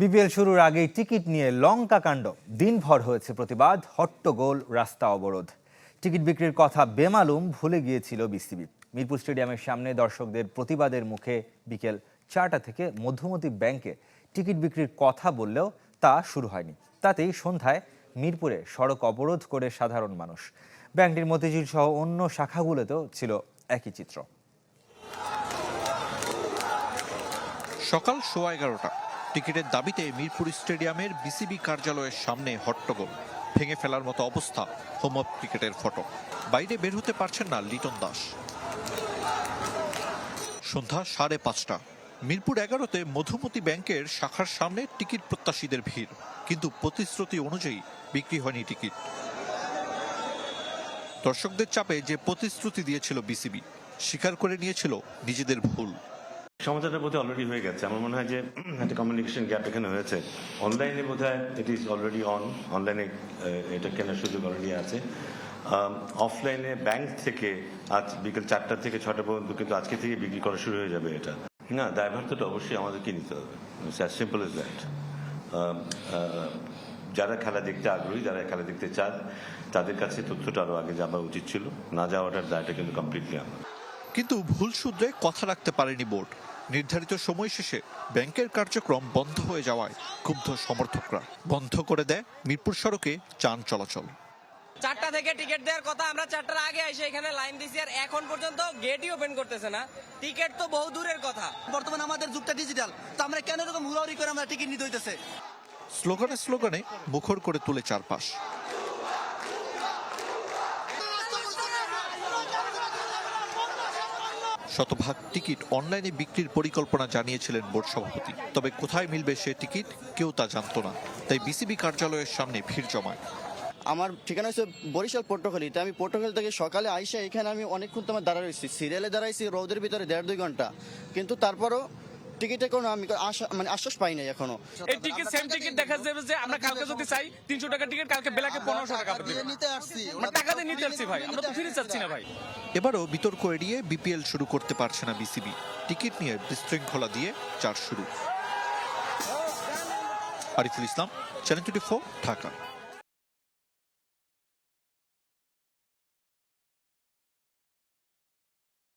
BPL শুরুর আগেই ticket নিয়ে লঙ্কা কাণ্ড। দিনভর হয়েছে প্রতিবাদ হট্টগোল রাস্তা অবরোধ। টিকিট বিক্রির কথা বেমালুম ভুলে গিয়েছিল বিসিবি। মিরপুর স্টেডিয়ামের সামনে দর্শকদের প্রতিবাদের মুখে বিকেল চারটা থেকে মধ্যমতি ব্যাংকে টিকিট বিক্রির কথা বললেও তা শুরু হয়নি। তাতেই সন্ধ্যায় মিরপুরে সড়ক অবরোধ করে সাধারণ মানুষ। ব্যাংকটির মতিঝিল সহ অন্য শাখাগুলোতেও ছিল একই চিত্র। সকাল সোয়া এগারোটা। টিকিটের দাবিতে মিরপুর স্টেডিয়ামের বিসিবি কার্যালয়ের সামনে হট্টগোল। ভেঙে ফেলার মতো অবস্থা হোম অফ ক্রিকেটের ফটো। বাইরে বের হতে পারছেন না লিটন দাস। সন্ধ্যা সাড়ে পাঁচটা। মিরপুর এগারোতে মধুমতি ব্যাংকের শাখার সামনে টিকিট প্রত্যাশীদের ভিড়, কিন্তু প্রতিশ্রুতি অনুযায়ী বিক্রি হয়নি টিকিট। দর্শকদের চাপে যে প্রতিশ্রুতি দিয়েছিল বিসিবি, স্বীকার করে নিয়েছিল নিজেদের ভুল। সমাধানটা বোধহয় অলরেডি হয়ে গেছে। আমার মনে হয় যে একটা কমিউনিকেশন গ্যাপ এখানে হয়েছে। অনলাইনে বোধ হয় ইট ইজ অলরেডি অন অনলাইনে এটা কেনার সুযোগ অলরেডি আছে। অফলাইনে ব্যাংক থেকে আজ বিকেল চারটা থেকে ছটা পর্যন্ত কিন্তু আজকে থেকে বিক্রি করা শুরু হয়ে যাবে এটা। না দায়ভারটা অবশ্যই আমাদেরকে নিতে হবে। অ্যাজ সিম্পল এজ দ্যাট যারা খেলা দেখতে আগ্রহী, যারা খেলা দেখতে চান, তাদের কাছে তথ্যটা আরও আগে যাওয়া উচিত ছিল। না যাওয়াটার দায়টা কিন্তু কমপ্লিটলি আমার। কিন্তু ভুল সূত্রে কথা রাখতে পারেনি বোর্ড। নির্ধারিত সময় শেষে ব্যাংকের কার্যক্রম বন্ধ হয়ে যাওয়ায় ক্ষুব্ধ সমর্থকরা। বন্ধ করে দেয় মিরপুর সড়কে যান চলাচল। চারটা থেকে টিকিট দেওয়ার কথা আমরা চারটার আগে এসে এখানে লাইন দিছি আর এখন পর্যন্ত গেটই ওপেন করতেছে না। টিকিট তো বহু দূরের কথা। বর্তমানে আমাদের যুগটা ডিজিটাল তো আমরা কেন এরকম হুড়াহুড়ি করে আমরা টিকিট নিতে হইতেছে? স্লোগানে স্লোগানে মুখর করে তুলে চারপাশ। শতভাগ টিকিট অনলাইনে বিক্রির পরিকল্পনা জানিয়েছিলেন বোর্ড সভাপতি। তবে কোথায় মিলবে সে টিকিট কেউ তা জানত না। তাই বিসিবি কার্যালয়ের সামনে ভিড় জমায়। আমার ঠিকানা হচ্ছে বরিশাল পট্টখালী। তো আমি পট্টখালী থেকে সকালে আইসা এখানে আমি অনেকক্ষণ তোমার দাঁড়া রয়েছি। সিরিয়ালে দাঁড়াইছি, রোদের ভিতরে দেড় দুই ঘণ্টা। কিন্তু তারপরও টিকিটে কোনো আমি আশা মানে আশ্বাস পাই নাই এখনও। এই টিকিট সেম টিকিট দেখা যাবে যে আমরা কালকে যদি চাই তিনশো টাকা টিকিট কালকে বেলাকে পনেরোশো টাকা নিতে আসছি। টাকা দিয়ে নিতে আসছি ভাই আমরা তো ফিরে চাচ্ছি না ভাই। এবারও বিতর্ক এড়িয়ে বিপিএল শুরু করতে পারছে না বিসিবি। টিকিট নিয়ে বিশৃঙ্খলা দিয়ে চার শুরু। Ariful Islam channel twenty Dhaka.